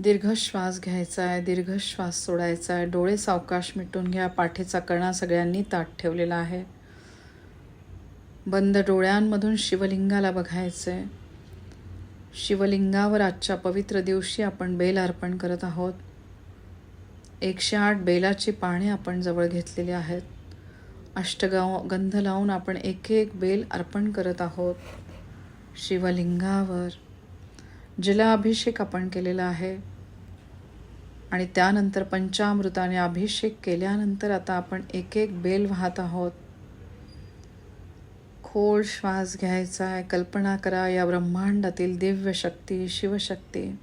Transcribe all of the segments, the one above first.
दीर्घ श्वास घ्यायचा आहे दीर्घ श्वास सोडायचा आहे. डोळे सावकाश मिटून घ्या. पाठीचा कणा सगळ्यांनी ताट ठेवलेला आहे. बंद डोळ्यांमधून शिवलिंगाला बघायचं आहे शिवलिंगावर आजच्या पवित्र दिवशी आपण बेल अर्पण करत आहोत. एकशे आठ बेलाची पाने आपण जवळ घेतलेली आहेत. अष्टगाव गंध लावून आपण एक एक बेल अर्पण करत आहोत. शिवलिंगावर जलाभिषेक आपण केलेला आहे. आणि त्यानंतर पंचामृताने अभिषेक केल्यानंतर आता आपण एक एक बेल वाहत आहोत. खोल श्वास घ्यायचा आहे कल्पना करा या ब्रह्मांडातील दिव्य शक्ती शिवशक्ती.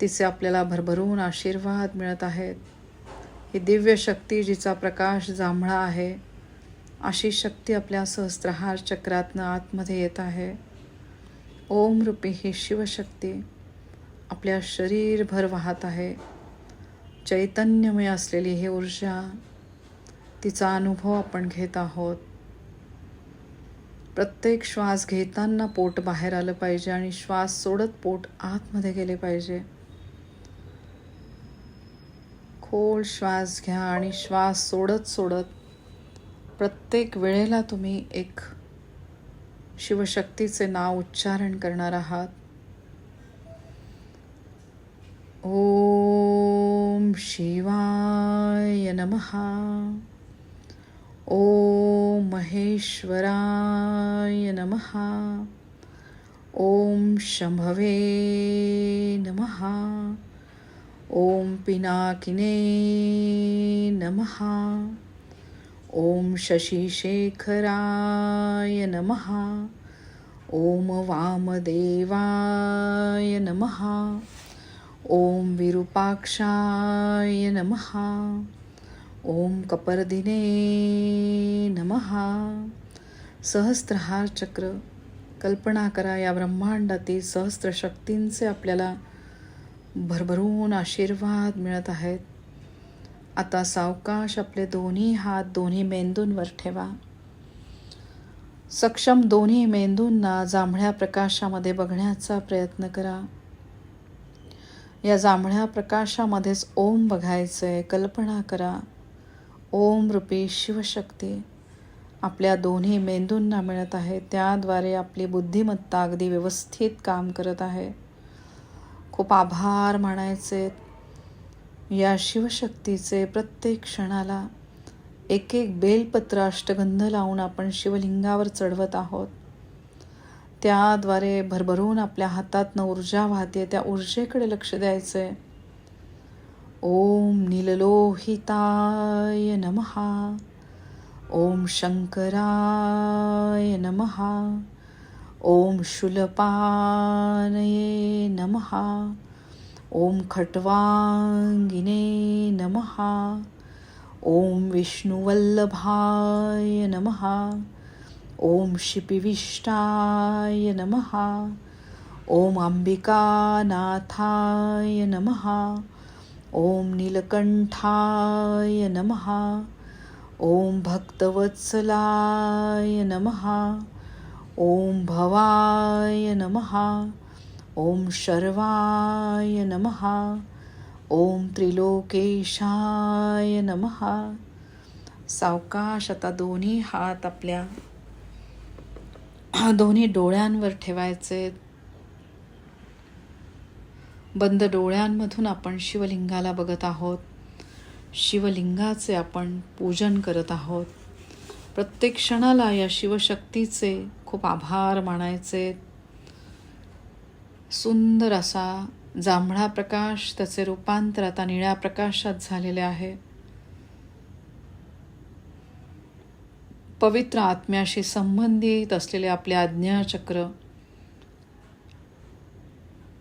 तिचे आपल्याला भरभरून आशीर्वाद मिळत आहेत. ही दिव्य शक्ती जिचा प्रकाश जांभळा आहे अशी शक्ती आपल्या सहस्त्रहार चक्रातनं आतमध्ये येत आहे. ओम रूपी ही शिवशक्ती. आपल्या शरीरभर वाहत आहे. चैतन्यमय असलेली ही ऊर्जा तिचा अनुभव आपण घेत आहोत. प्रत्येक श्वास घेताना पोट बाहेर आलं पाहिजे आणि श्वास सोडत पोट आतमध्ये गेले पाहिजे. खोल श्वास घ्या आणि श्वास सोडत सोडत प्रत्येक वेळेला तुम्ही एक शिवशक्तीचे नाव उच्चारण करणार आहात. ओम शिवाय नमः। ओम महेश्वराय नमः। ओम शंभवे नमः। ओम पिनाकिने नमः। ओम शशिशेखराय नमः। ओम वामदेवाय नमः। ओम विरूपाक्षाय नमः। ओम कपर्दिने नमः। सहस्त्रहार चक्र कल्पना करा या ब्रह्मांडातील सहस्त्र शक्तींचे आपल्याला भरभरून आशीर्वाद मिळत आहेत. आता सावकाश आपले दोन्ही हात दोन्ही मेंदूंवर ठेवा. सक्षम दोन्ही मेंदूंना जांभळ्या प्रकाशामध्ये बघण्याचा प्रयत्न करा. या जांभळ्या प्रकाशामध्येच ओम बघायचंय. कल्पना करा. ओम रूपी शिवशक्ती. आपल्या दोन्ही मेंदूंना मिळत आहे. त्याद्वारे आपली बुद्धिमत्ता अगदी व्यवस्थित काम करत आहे. खूप आभार मानायचे. या शिवशक्तीचे प्रत्येक क्षणाला एक एक बेलपत्र अष्टगंध लावून आपण शिवलिंगावर चढवत आहोत. त्याद्वारे भरभरून आपल्या हातातनं ऊर्जा वाहते त्या ऊर्जेकडे लक्ष द्यायचं आहे ओम नीललोहिताय नमः. ओम शंकराय नमः. ओम शुलपानये नमः. ओम खट्वांगिने नमः. ओम विष्णुवल्लभाय नमः. ओम शिपिविष्टाय नमः। ओम अंबिकानाथाय नमः। ओम नीलकंठाय नमः। ओम भक्तवत्सलाय नमः। ओम भवाय नमः। ओम शर्वाय नमः। ओम त्रिलोकेशाय नमः। सावकाश आता दोन्ही हात आपल्या दोन्ही डोळ्यांवर ठेवायचे. बंद डोळ्यांमधून आपण शिवलिंगाला बघत आहोत. शिवलिंगाचे आपण पूजन करत आहोत. प्रत्येक क्षणाला या शिवशक्तीचे खूप आभार मानायचे. सुंदर असा जांभळा प्रकाश त्याचे रूपांतर आता निळ्या प्रकाशात झालेले आहे. पवित्र आत्म्याशी संबंधित असलेले आपले आज्ञाचक्र.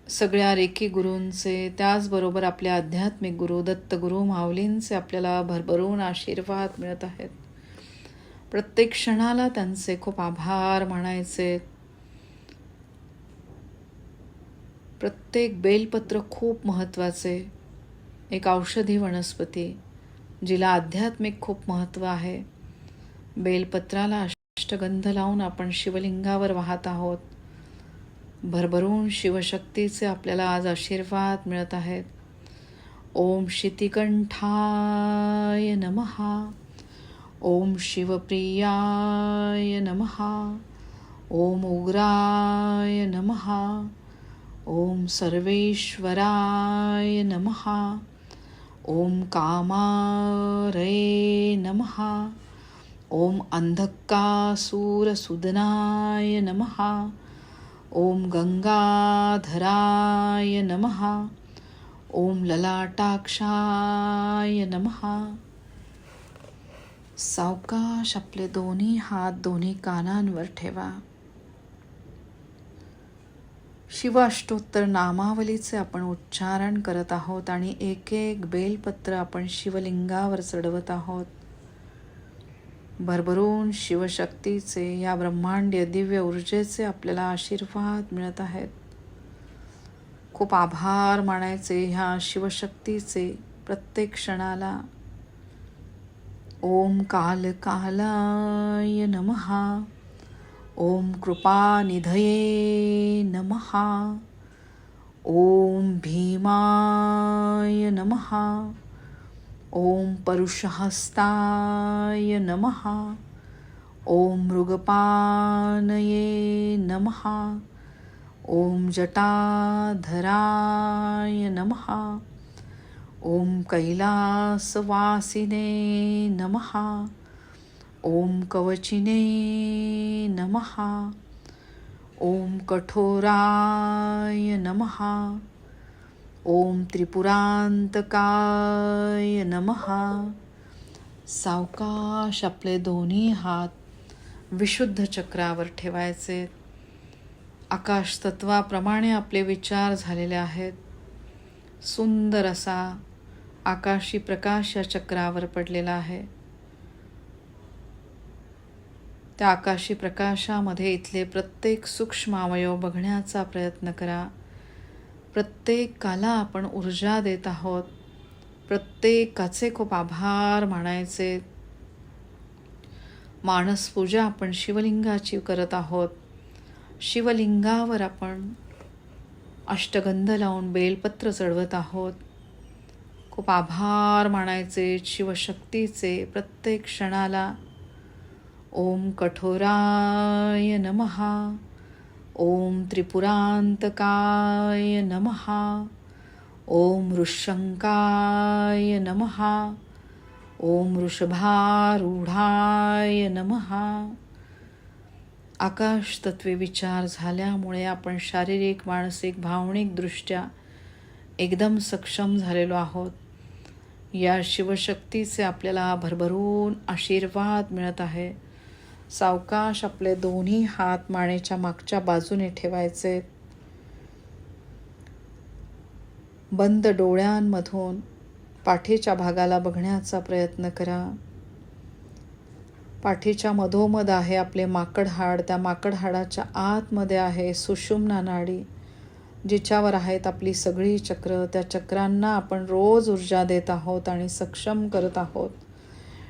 सगळ्या रेखी गुरूंचे त्याचबरोबर आपले आध्यात्मिक गुरु दत्तगुरु माऊलींचे आपल्याला भरभरून आशीर्वाद मिळत आहेत. प्रत्येक क्षणाला त्यांचे खूप आभार मानायचे. प्रत्येक बेलपत्र खूप महत्त्वाचे. एक औषधी वनस्पती जिला आध्यात्मिक खूप महत्त्व आहे. बेलपत्राला अष्टगंध लावून आपण शिवलिंगावर वाहत आहोत. भरभरून शिवशक्तीचे आपल्याला आज आशीर्वाद मिळत आहेत. ओम शितिकंठाय नमहा ओम शिवप्रियाय नमहा ओम उग्राय नमहा ओम सर्वेश्वराय नमहा ओम कामारे नमहा ओम अंधकासूरसुदनाय नमहा ओम गंगाधराय नमहा ओम ललाटाक्षाय नमहा सावकाश आपले दोन्ही हात दोन्ही कानांवर ठेवा. शिवाष्टोत्तर नामावलीचे आपण उच्चारण करत आहोत आणि एक एक बेलपत्र आपण शिवलिंगावर चढवत आहोत. भरभरून शिवशक्तीचे या ब्रह्मांडीय दिव्य ऊर्जेचे आपल्याला आशीर्वाद मिळत आहेत. खूप आभार मानायचे ह्या शिवशक्तीचे प्रत्येक क्षणाला. ओम काल कालाय नमहा. ओम कृपानिधये नमहा. ओम भीमाय नमहा. ओम परुषहस्ताय नमहा ओम मृगपानये नमहा ओम जटाधराय नमहा ओम कैलासवासिने नमहा ओम कवचिने नमहा ओम कठोराय नमहा ओम त्रिपुरांतकाय नमहा सावकाश आपले दोन्ही हात विशुद्ध चक्रावर ठेवायचे. आकाश तत्वाप्रमाणे आपले विचार झालेले आहेत. सुंदर असा आकाशी प्रकाश या चक्रावर पडलेला आहे. त्या आकाशी प्रकाशामध्ये इथले प्रत्येक सूक्ष्म अवयव बघण्याचा प्रयत्न करा. प्रत्येकाला आपण ऊर्जा देत आहोत. प्रत्येकाचे खूप आभार मानायचे. मानसपूजा आपण शिवलिंगाची करत आहोत. शिवलिंगावर आपण अष्टगंध लावून बेलपत्र चढवत आहोत. खूप आभार मानायचे शिवशक्तीचे प्रत्येक क्षणाला. ओम कठोराय नमहा ओम त्रिपुरांतकाय नमहा ओम ऋषंकाय नमहा ओम वृषभारूढाय नमहा आकाश तत्वे विचार झाल्यामुळे आपण शारीरिक मानसिक भावनिकदृष्ट्या एकदम सक्षम झालेलो आहोत. या शिवशक्तीचे आपल्याला भरभरून आशीर्वाद मिळत आहे. सावकाश आपले दोन्ही हात मानेच्या मागच्या बाजूने ठेवायचे. बंद डोळ्यांमधून पाठीच्या भागाला बघण्याचा प्रयत्न करा. पाठीच्या मधोमध आहे आपले माकड हाड. त्या माकड हाडाच्या आतमध्ये आहे सुषुम्ना नाडी जिच्यावर आहेत आपली सगळी चक्र. त्या चक्रांना आपण रोज ऊर्जा देत आहोत आणि सक्षम करत आहोत.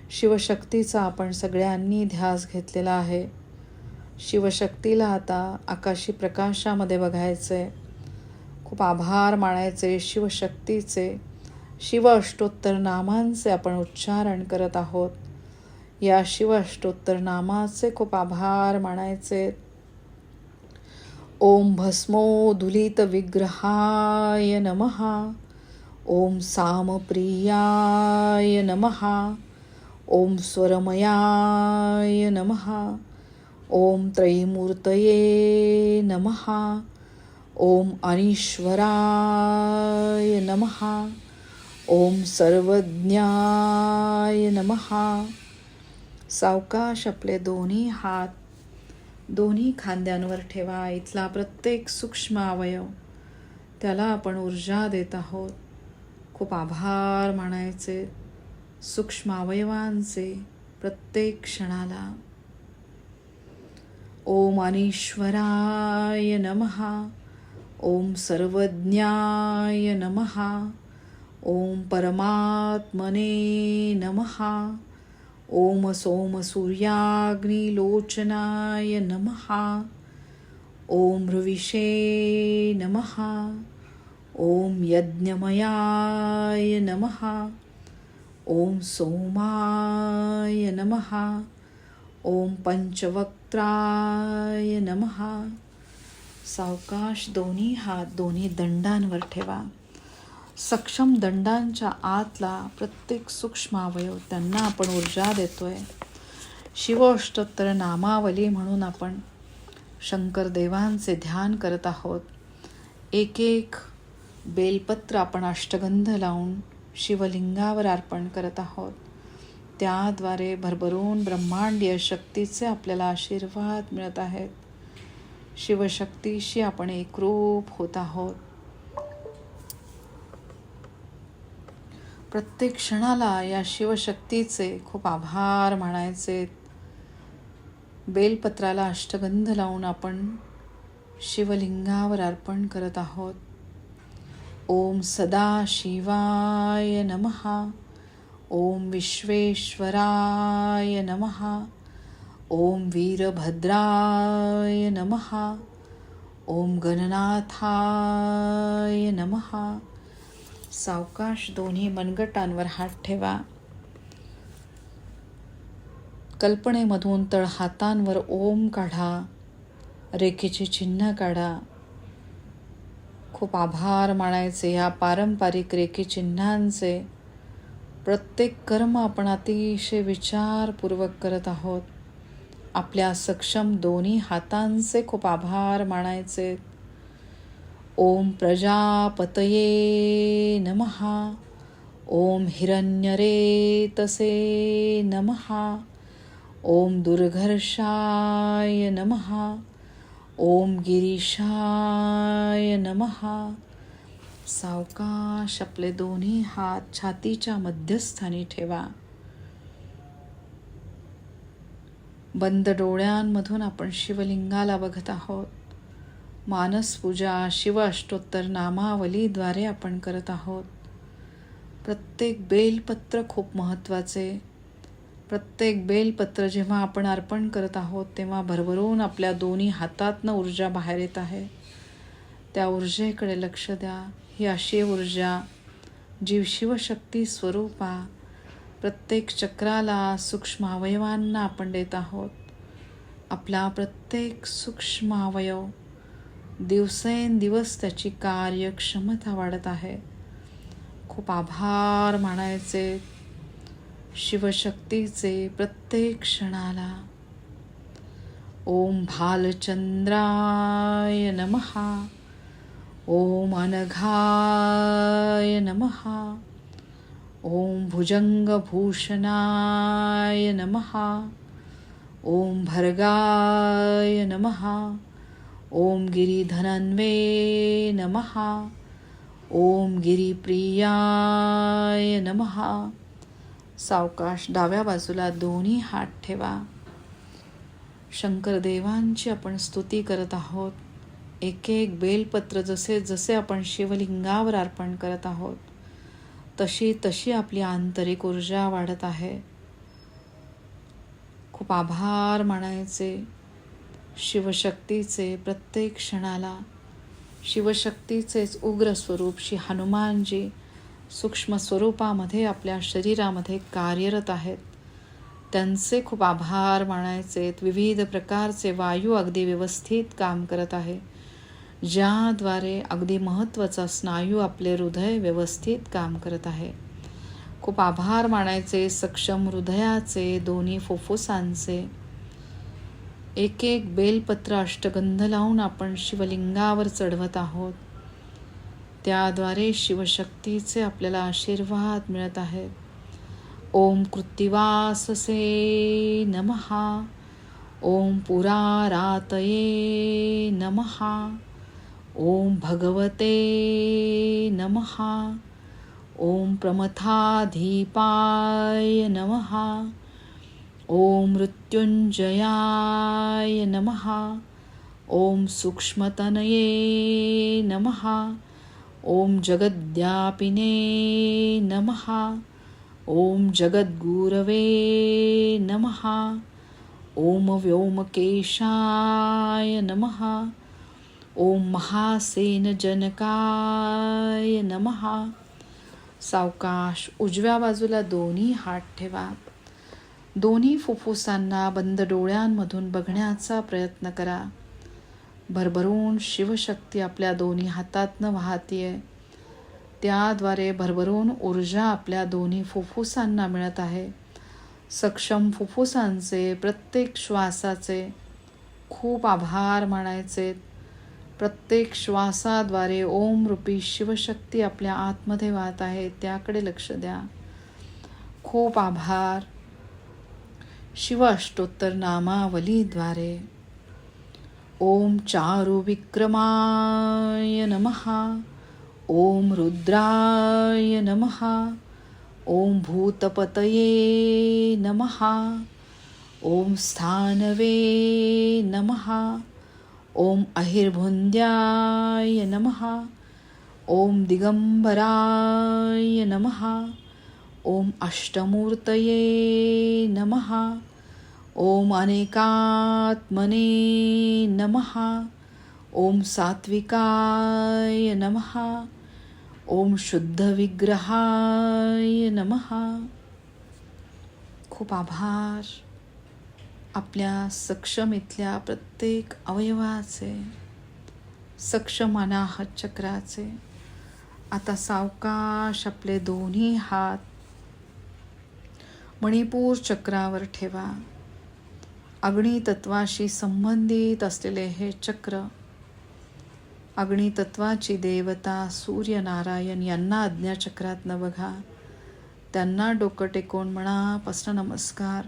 शिवशक्तीचा आपण सगळ्यांनी ध्यास घेतलेला आहे. शिवशक्तीला आता आकाशी प्रकाशामध्ये बघायचं आहे खूप आभार मानायचे शिवशक्तीचे. शिव अष्टोत्तर नामांचे आपण उच्चारण करत आहोत. या शिव अष्टोत्तर नामाचे खूप आभार मानायचे. ओम भस्मो धुलित विग्रहाय नमहा ओम सामप्रियाय नमहा ओम स्वरमयाय नमहा. ओम त्रयीमूर्तये नमहा. ओम अनीश्वराय नमहा. ओम सर्वज्ञाय नमहा. सावकाश आपले दोन्ही हात दोन्ही खांद्यांवर ठेवा. इथला प्रत्येक सूक्ष्म अवयव त्याला आपण ऊर्जा देत आहोत. खूप आभार मानायचे. सूक्ष्म अवयवांचे प्रत्येक क्षणाला. ओम अनीश्वराय नमहा ओम सर्वज्ञाय नमहा ओम परमात्मने नमहा ओम सोम सूर्याग्निलोचनाय नमहा ॐ ऋविषे नमः. ॐ यज्ञमयाय नमः. ॐ सोमाय नमः। ॐ पंचवक्त्राय नमः। सावकाश दोन्ही हात दोन्ही दंडांवर ठेवा. सक्षम दंडांच्या आतला प्रत्येक सूक्ष्म अवयव त्यांना आपण ऊर्जा देतोय. शिवअष्टोत्तर नामावली म्हणून आपण शंकरदेवांचे ध्यान करत आहोत. एक एक बेलपत्र आपण अष्टगंध लावून शिवलिंगावर अर्पण करत आहोत. त्याद्वारे भरभरून ब्रह्मांडीय शक्तीचे आपल्याला आशीर्वाद मिळत आहेत. शिवशक्तीशी आपण एकरूप होत आहोत. प्रत्येक क्षणाला या शिवशक्तीचे खूप आभार मानायचे. बेलपत्राला अष्टगंध लावून आपण शिवलिंगावर अर्पण करत आहोत. ओम सदा शिवाय नमः। ओम विश्वेश्वराय नमः। ओम वीरभद्राय नमः। ओम गणनाथाय नमः। सावकाश दोन्ही मनगटांवर हात ठेवा. कल्पनेमधून तळहातांवर ओम काढा. रेखेचे चिन्ह काढा. खूप आभार मानायचे या पारंपरिक रेखी चिन्हांचे. प्रत्येक कर्म आपण अतिशय विचारपूर्वक करत आहोत. आपल्या सक्षम दोन्ही हातांचे खूप आभार मानायचे. ओम प्रजापतये नमः. ओम हिरण्यरेतसे नमः. ओम दुर्घर्षाय नमः. ओम गिरीशाय नमः. सावकाश आपले दोन्ही हात छातीच्या मध्यस्थानी ठेवा. बंद डोळ्यांमधून आपण शिवलिंगाला बघत आहोत. मानसपूजा शिव अष्टोत्तर नामावलीद्वारे आपण करत आहोत. प्रत्येक बेलपत्र खूप महत्त्वाचे. प्रत्येक बेलपत्र जेव्हा आपण अर्पण करत आहोत तेव्हा भरभरून आपल्या दोन्ही हातातनं ऊर्जा बाहेर येत आहे. त्या ऊर्जेकडे लक्ष द्या. ही अशी ऊर्जा जीव शिवशक्ती स्वरूपा प्रत्येक चक्राला सूक्ष्म अवयवांना आपण देत आहोत. आपला प्रत्येक सूक्ष्म अवयव दिवसेंदिवस त्याची कार्यक्षमता वाढत आहे. खूप आभार मानायचे. शिवशक्तीचे प्रत्येक क्षणाला. ओम भालचंद्राय नमः. ओम अनघाय नमः. ओम भुजंगभूषणाय नमः. ओम भर्गाय नमः. ओम गिरिधनन्वे नमः. ओम गिरिप्रियाय नमः. सावकाश डाव्या बाजूला दोन्ही हात ठेवा. शंकरदेवांची आपण स्तुती करत आहोत. एक एक बेलपत्र जसे जसे आपण शिवलिंगावर अर्पण करत आहोत तशी तशी आपली आंतरिक ऊर्जा वाढत आहे. खूप आभार मानायचे शिवशक्तीचे प्रत्येक क्षणाला. शिवशक्तीचेच उग्र स्वरूप श्री हनुमानजी सूक्ष्म स्वरूपामध्ये आपल्या शरीरामध्ये कार्यरत आहेत. त्यांचे खूप आभार मानायचे विविध प्रकारचे वायू अगदी व्यवस्थित काम करत आहे. ज्याद्वारे अगदी महत्त्वाचा स्नायू आपले हृदय व्यवस्थित काम करत आहे. खूप आभार मानायचे सक्षम हृदयाचे दोन्ही फुफ्फुसांचे. एक एक बेलपत्र अष्टगंध लावून आपण शिवलिंगावर चढवत आहोत. त्याद्वारे शिवशक्तीचे आपल्याला आशीर्वाद मिळत आहेत. ओम कृत्तिवाससे नमः. ओम पुरारातये नमः. ओम भगवते नमः. ओम प्रमथाधीपाय नमः. ओम मृत्युंजयाय नमः. ओम सूक्ष्मतनये नमः. ओम जगद्व्यापिने नमः। ओम जगद्गुरवे नमः। ओम व्योमकेशाय नमः। ओम महासेन जनकाय सावकाश उजव्या बाजूला दोन्ही हात ठेवा. दोन्ही फुफ्फुसांना बंद डोळ्यांमधून बघण्याचा प्रयत्न करा. भरभरून शिवशक्ती आपल्या दोन्ही हातातनं वाहतीये. त्याद्वारे भरभरून ऊर्जा आपल्या दोन्ही फुफ्फुसांना मिळत आहे. सक्षम फुफ्फुसांचे प्रत्येक श्वासाचे खूप आभार मानायचे. प्रत्येक श्वासाद्वारे ओम रूपी शिवशक्ती आपल्या आतमध्ये वाहत आहे त्याकडे लक्ष द्या. खूप आभार. शिव अष्टोत्तर नामावलीद्वारे. ओम चारु विक्रमाय नमहा ओम रुद्राय नमहा ओम भूतपतये नमहा ओम स्थानवे नमहा ओम अहिर्भुंद्याय नमहा ओम दिगंबराय नमहा ओम अष्टमूर्तये नमहा ओम अनेकात्मने नमहा ओम सात्विकाय नमहा ओम शुद्ध विग्रहाय नमहा खूप आभार। आपल्या सक्षम इथल्या प्रत्येक अवयवाचे सक्षमनाहत चक्राचे आता सावकाश आपले दोन्ही हात मणिपूर चक्रावर ठेवा. अग्नितत्वाशी संबंधित असलेले हे चक्र अग्नितत्वाची देवता सूर्यनारायण यांना आज्ञाचक्रातनं बघा. त्यांना डोकं म्हणा मनापासून नमस्कार.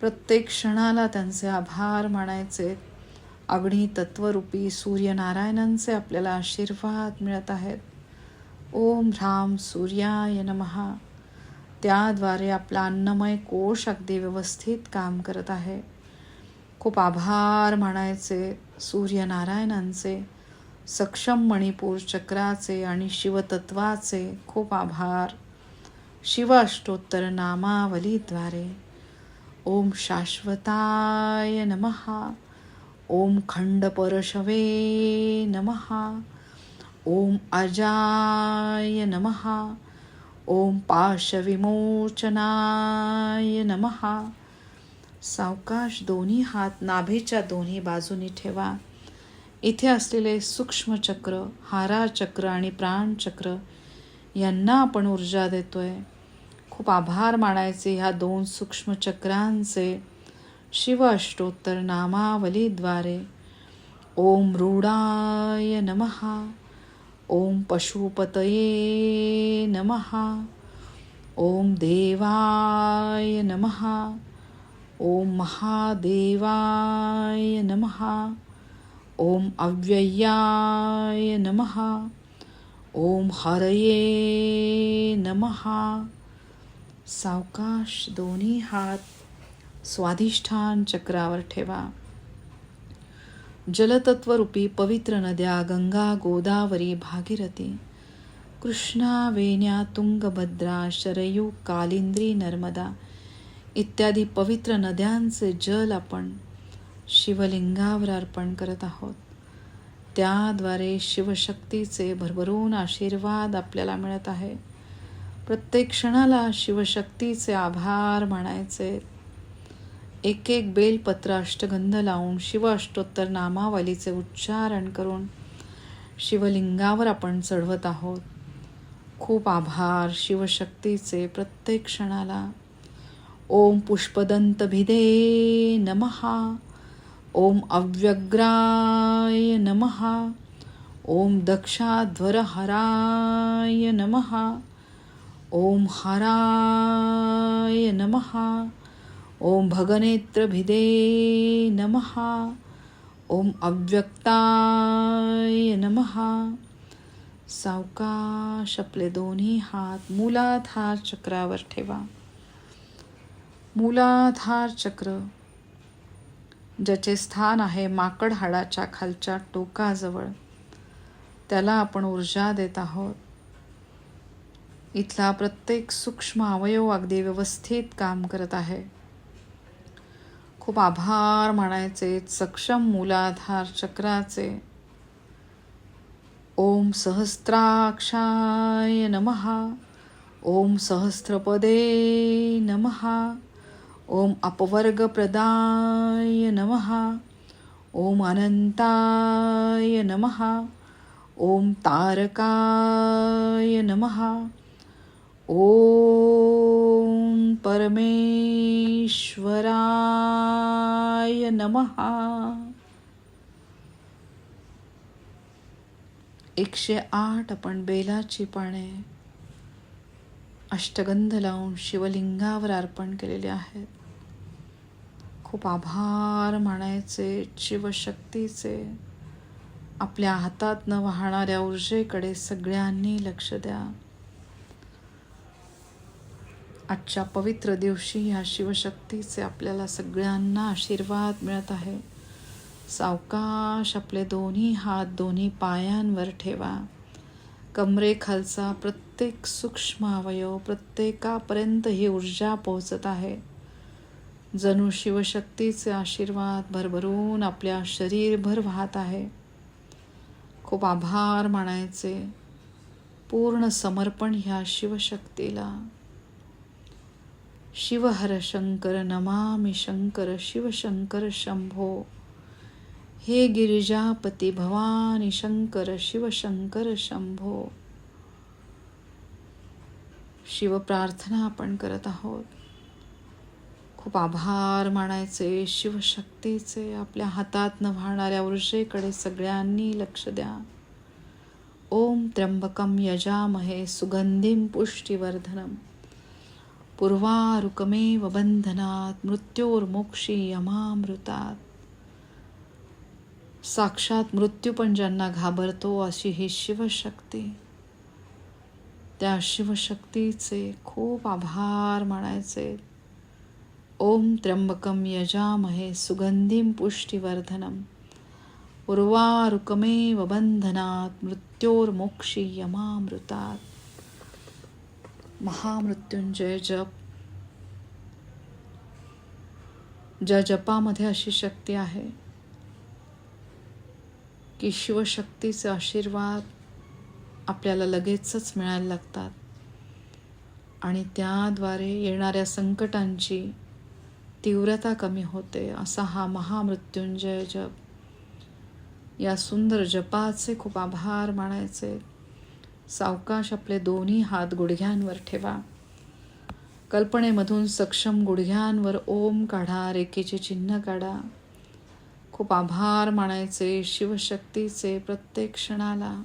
प्रत्येक क्षणाला त्यांचे आभार मानायचे. अग्नितत्वरूपी सूर्यनारायणांचे आपल्याला आशीर्वाद मिळत आहेत. ओम ह्राम सूर्याय नमहा त्याद्वारे आपला अन्नमय कोश अगदी व्यवस्थित काम करत आहे. खूप आभार म्हणायचे सूर्यनारायणांचे सक्षम मणिपूर चक्राचे आणि शिवतत्वाचे खूप आभार. शिव अष्टोत्तर नामावलीद्वारे. ओम शाश्वताय नमहा ओम खंडपरशवे नमहा ओम अजाय नमहा ओम पाशविमोचनाय नमहा सावकाश दोन्ही हात नाभीच्या दोन्ही बाजूनी ठेवा. इथे असलेले सूक्ष्मचक्र हाराचक्र हारा चक्र आणि प्राणचक्र यांना आपण ऊर्जा देतोय. खूप आभार मानायचे ह्या दोन सूक्ष्मचक्रांचे शिव अष्टोत्तर नामावलीद्वारे. ओम रूढाय नमहा ओम पशुपतये नमहा ओम देवाय नमहा ओम महादेवाय नमहा ओम अव्ययाय नमहा ओम हरये नमहा सावकाश दोन्ही हात स्वाधिष्ठान चक्रावर ठेवा. जलतत्वरूपी पवित्र नद्या गंगा गोदावरी भागीरथी. कृष्णा वेण्या तुंगभद्रा शरयू कालिंद्री नर्मदा इत्यादी पवित्र नद्यांचे जल आपण शिवलिंगावर अर्पण करत आहोत. त्याद्वारे शिवशक्तीचे भरभरून आशीर्वाद आपल्याला मिळत आहे. प्रत्येक क्षणाला शिवशक्तीचे आभार मानायचे. एक एक बेलपत्र अष्टगंध लावून शिव अष्टोत्तर नामावलीचे उच्चारण करून शिवलिंगावर आपण चढवत आहोत. खूप आभार शिवशक्तीचे प्रत्येक क्षणाला. ओम पुष्पदंत भिदे नमहा ओम अव्यग्राय नमहा ओम दक्षाध्वरहराय नमहा ओम हराय नमहा ओम भगनेत्रभिदे नमहा ओम अव्यक्ताय नमहा सावकाश आपले दोन्ही हात मूलाधार चक्रावर ठेवा. मूलाधार चक्र ज्याचे स्थान आहे माकड हाडाच्या खालच्या टोकाजवळ. त्याला आपण ऊर्जा देत आहोत. इथला प्रत्येक सूक्ष्म अवयव अगदी व्यवस्थित काम करत आहे. खूप आभार मानायचे सक्षम मूलाधार चक्राचे ओम सहस्राक्षाय नमः. ओम सहस्त्रपदे नमः. ॐ अपवर्गप्रदाय नमः। ॐ अनन्ताय नमः। ॐ तारकाय नमः। ॐ परमेश्वराय नमः। एकशे आठ आपण बेलाची पाने अष्टगंध लावून शिवलिंगावर अर्पण केलेले आहेत. खूप आभार मानायचे शिवशक्तीचे. आपल्या हातात न वाहणाऱ्या ऊर्जेकडे सगळ्यांनी लक्ष द्या. आजच्या पवित्र दिवशी ह्या शिवशक्तीचे आपल्याला सगळ्यांना आशीर्वाद मिळत आहे. सावकाश आपले दोन्ही हात दोन्ही पायांवर ठेवा. कमरेखालचा प्रत्येक सूक्ष्म अवयव प्रत्येकापर्यंत ही ऊर्जा पोहोचत आहे. जणू शिवशक्तीचे आशीर्वाद भरभरून आपल्या शरीरभर वाहत आहे. खूप आभार मानायचे. पूर्ण समर्पण ह्या शिवशक्तीला. शिवहर शंकर नमामि शंकर शिवशंकर शंभो. हे गिरिजापती भवानी शंकर शिवशंकर शंभो. शिवप्रार्थना आपण करत आहोत. खूप आभार मानायचे शिवशक्तीचे आपल्या हातात न वाहणाऱ्या ऊर्जेकडे सगळ्यांनी लक्ष द्या. ओम त्र्यंबकम यजामहे सुगंधीम पुष्टिवर्धनम. पूर्वारुकमेव बंधनात मृत्योर्मोक्षी यमामृतात. साक्षात मृत्यू पण ज्यांना घाबरतो अशी ही शिवशक्ती. त्या शिवशक्तीचे खूप आभार मानायचे. ओम त्र्यंबकम यजामहे सुगंधीम पुष्टिवर्धनम. उर्वारुकमेव बंधनात मृत्योर्मोक्षी यमामृतात महामृत्युंजय जप. ज्या जपामध्ये अशी शक्ती आहे की शिवशक्तीचे आशीर्वाद आपल्याला लगेचच मिळायला लागतात. आणि त्याद्वारे येणाऱ्या संकटांची तीव्रता कमी होते असा हा महामृत्युंजय जप. या सुंदर जपाचे खूप आभार मानायचे. सावकाश आपले दोन्ही हात गुडघ्यांवर ठेवा. कल्पनेमधून सक्षम गुडघ्यांवर ओम काढा रेखेचे चिन्ह काढा. खूप आभार मानायचे शिवशक्तीचे प्रत्येक क्षणाला.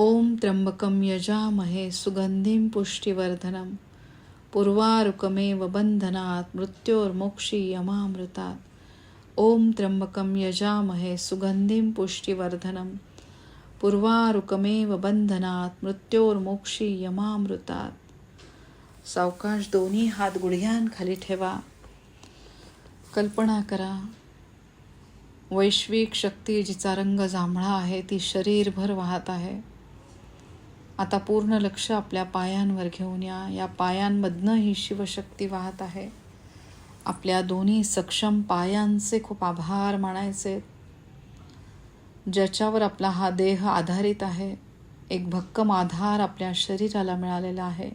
ओम त्र्यंबकम यजामहे सुगंधीम पुष्टिवर्धनम पूर्वारुकमेव बंधनात मृत्योर्मोक्षी यमामृतात। ओम त्र्यंबकम यजामहे सुगंधीम पुष्टिवर्धनम पूर्वारुकमेव बंधनात मृत्योर्मोक्षी यमामृतात। सावकाश दोन्ही हात गुडघ्यांखाली ठेवा। कल्पना करा वैश्विक शक्ती जिचा रंग जांभळा आहे ती शरीरभर वाहत आहे. आता पूर्ण लक्ष आपल्या पायांवर घेऊन या. या पायांमधनं ही शिवशक्ती वाहत आहे. आपल्या दोन्ही सक्षम पायांचे खूप आभार मानायचे. ज्याच्यावर आपला हा देह आधारित आहे एक भक्कम आधार आपल्या शरीराला मिळालेला आहे.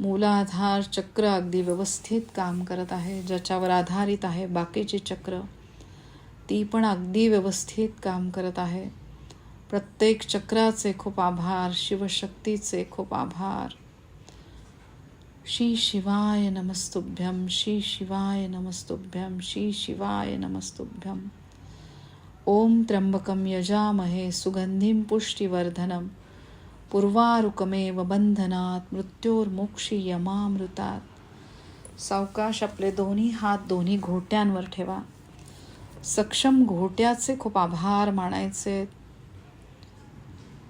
मूलाधार चक्र अगदी व्यवस्थित काम करत आहे ज्याच्यावर आधारित आहे बाकीची चक्र. ती पण अगदी व्यवस्थित काम करत आहे. प्रत्येक चक्राचे खूप आभार शिवशक्तीचे खूप आभार. श्री शिवाय नमस्तुभ्यम श्री शिवाय नमस्तुभ्यम श्री शिवाय नमस्तुभ्यम ओम त्र्यंबकम यजामहे सुगंधीं पुष्टिवर्धनम पूर्वारुकमेव बंधनात मृत्योर्मोक्षी यमामृतात सावकाश आपले दोन्ही हात दोन्ही घोट्यांवर ठेवा. सक्षम घोट्याचे खूप आभार मानायचे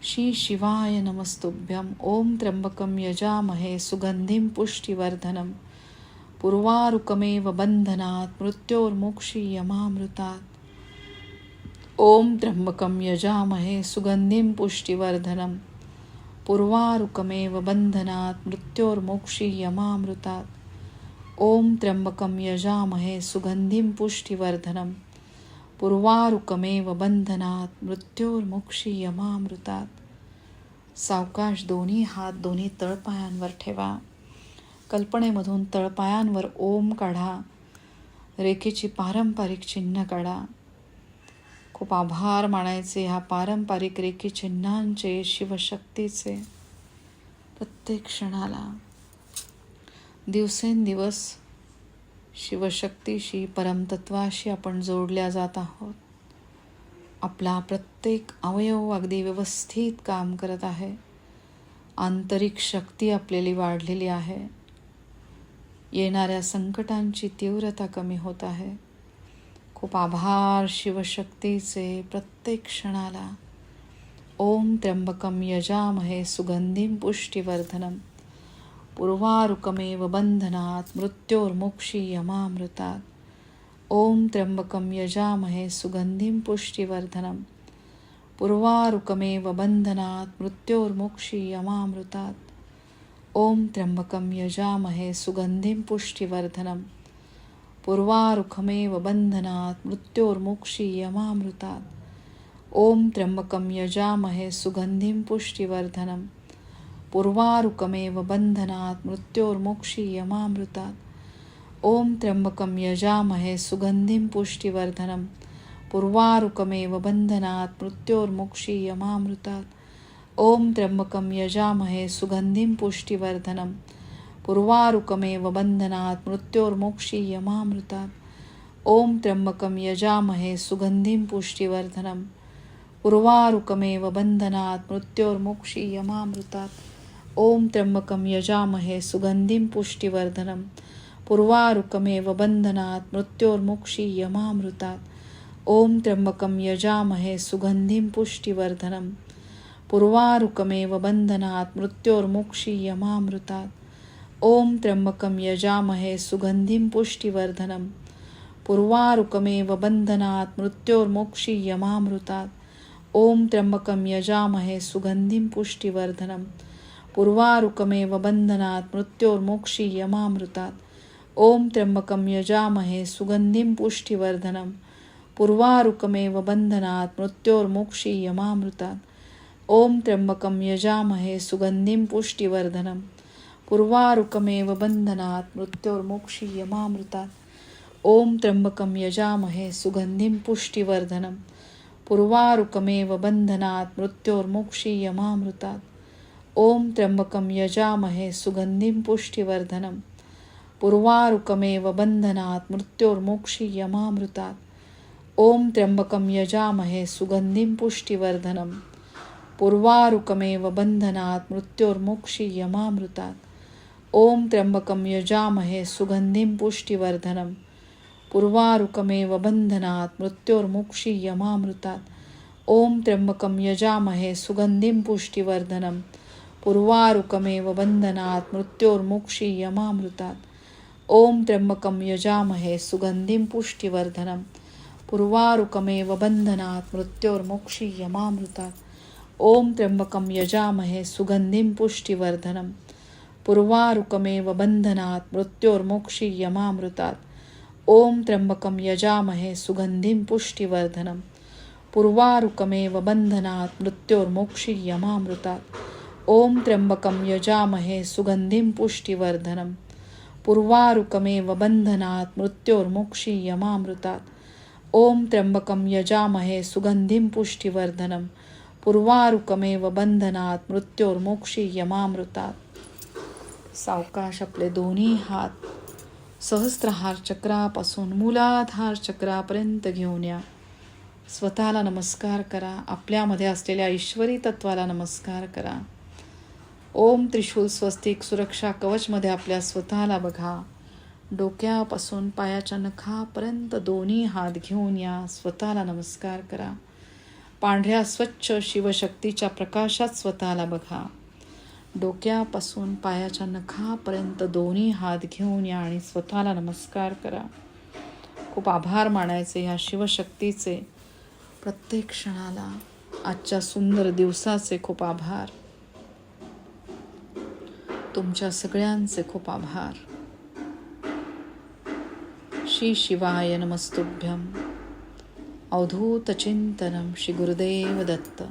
श्री शिवाय नमस्तुभ्यम। ओम त्र्यंबकम यजामहे सुगंधीम पुष्टिवर्धनम। पूर्वारुकमेव बंधनात मृत्योर्मोक्षी यमामृतात। ओम त्र्यंबकम यजामहे सुगंधीम पुष्टिवर्धनम। पूर्वारुकमेव बंधनात मृत्योर्मोक्षी यमामृतात। ओम त्र्यंबकम यजामहे सुगंधीं पुष्टिवर्धनम। पूर्वारुकमेव बंधनात मृत्योर्मुक्षी यमामृतात सावकाश दोन्ही हात दोन्ही तळपायांवर ठेवा. कल्पनेमधून तळपायांवर ओम काढा. रेखेची पारंपरिक चिन्ह काढा. खूप आभार मानायचे ह्या पारंपरिक रेखी चिन्हांचे शिवशक्तीचे. प्रत्येक क्षणाला. दिवसेंदिवस शिवशक्तीशी परमतत्वाशी आपण जोडल्या जात आहोत. आपला प्रत्येक अवयव अगदी व्यवस्थित काम करत आहे. आंतरिक शक्ती आपलेली वाढलेली आहे. येणाऱ्या संकटांची तीव्रता कमी होत आहे. खूप आभार शिवशक्तीचे प्रत्येक क्षणाला. ओम त्र्यंबकम यजामहे सुगंधीम पुष्टिवर्धनम. पूर्वारुकमेव बंधनात मृत्योर्मुक्षी यमामृतात ओम त्र्यंबकम यजामहे सुगंधीं पुष्टिवर्धनम। पूर्वारुकमेव बंधनात मृत्योर्मुक्षी यमामृतात ओम त्र्यंबकम यजामहे सुगंधिं पुष्टिवर्धनं पूर्वारुखमेव बंधनात मृत्योर्मुक्षी यमामृतात ओम त्र्यंबकम यजामहे सुगंधिं पुष्टिवर्धनम। पूर्वारुकमेव बंधनात् मृत्योर्मुक्षीयमामृतात् ओम त्र्यंबकम यजामहे सुगंधिं पुष्टिवर्धनं पूर्वारुकमेव बंधनात् मृत्योर्मुक्षीयमामृतात् ओम त्र्यंबकम यजामहे सुगंधिं पुष्टिवर्धनं पूर्वारुकमेव बंधनात् मृत्योर्मुक्षीयमामृतात् ओम त्र्यंबकम यजामहे सुगंधिं पुष्टिवर्धनं पूर्वारुकमेव बंधनात् मृत्योर्मुक्षीयमामृतात् ओम त्र्यंबकम यजामहे सुगंधीम पुष्टिवर्धनं पूर्वारुकमेव मृत्योर्मुक्षी यमामृतात्। ओम त्र्यंबकम यजामहे सुगंधीम पुष्टिवर्धनं पूर्वारुकमेव मृत्योर्मुक्षी यमामृतात्। ओम त्र्यंबकम यजामहे सुगंधीम पुष्टिवर्धनं पूर्वारुकमेव बंधनात् मृत्योर्मुक्षीयमामृतात् ओम त्र्यंबकम यजामहे सुगंधिं पुष्टिवर्धनं पूर्वारुकमेव बंधनात मृत्योर्मोक्षी यमामृतात। ओम त्र्यंबकम यजामहे सुगंधिं पुष्टिवर्धनं पूर्वारुकमेव बंधनात मृत्योर्मोक्षी यमामृतात। ओम त्र्यंबकम यजामहे सुगंधिं पुष्टिवर्धनं पूर्वारुकमेव बंधनात मृत्योर्मोक्षी यमामृतात। ओम त्र्यंबकम यजामहे सुगंधिं पुष्टिवर्धनं पूर्वारुकमेव बंधनात् मृत्योर्मुक्षीयमामृतात् ओम त्र्यंबकम यजामहे सुगंधिं पुष्टिवर्धनं। पूर्वारुकमेव बंधनात मृत्योर्मोक्षी यमामृतात। ओम त्र्यंबकम यजामहे सुगंधिं पुष्टिवर्धनं। पूर्वारुकमेव बंधनात मृत्योर्मोक्षी यमामृतात। ओम त्र्यंबकम यजामहे सुगंधिं पुष्टिवर्धनं। पूर्वारुकमेव बंधनात मृत्योर्मोक्षी यमामृतात। ओम त्र्यंबकम यजामहे सुगंधिं पुष्टिवर्धनं। पूर्वारुकमेव बंधनात् मृत्योर्मुक्षीयमामृतात्। ओम त्र्यंबकम यजामहे सुगंधिं पुष्टिवर्धनं पूर्वारुकमेव बंधनात् मृत्योर्मुक्षीयमामृतात्। ओम त्र्यंबकम यजामहे सुगंधिं पुष्टिवर्धनं पूर्वारुकमेव बंधनात मृत्योर्मोक्षी यमामृतात ओम त्र्यंबकम यजामहे सुगंधिं पुष्टिवर्धनं पूर्वारुकमेव बंधनात् मृत्योर्मुक्षीयमामृतात्। ओम त्र्यंबकं यजामहे सुगंधिं पुष्टिवर्धनं पूर्वारुकमेव बंधनात् मृत्योर्मुक्षीयमामृतात्। ओम त्र्यंबकं यजामहे सुगंधिं पुष्टिवर्धनं पूर्वारुकमेव बंधनात मृत्योर्मोक्षी यमामृतात सावकाश आपले दोन्ही हात। सहस्त्रहार चक्रापासून मूलाधार चक्रापर्यंत घेऊन या। स्वतःला नमस्कार करा आपल्यामध्ये असलेल्या ईश्वरी तत्वाला नमस्कार करा। ओम त्रिशूल स्वस्तिक सुरक्षा कवचमध्ये आपल्या स्वतःला बघा. डोक्यापासून पायाच्या नखापर्यंत दोन्ही हात घेऊन या स्वतःला नमस्कार करा. पांढऱ्या स्वच्छ शिवशक्तीच्या प्रकाशात स्वतःला बघा. डोक्यापासून पायाच्या नखापर्यंत दोन्ही हात घेऊन या आणि स्वतःला नमस्कार करा. खूप आभार मानायचे ह्या शिवशक्तीचे. प्रत्येक क्षणाला आजच्या सुंदर दिवसाचे खूप आभार. तुमच्या सगळ्यांचे खूप आभार. श्री शिवाय नमस्तुभ्यम अवधूतचिंतनम श्री गुरुदेव दत्त.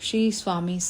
श्री स्वामी सम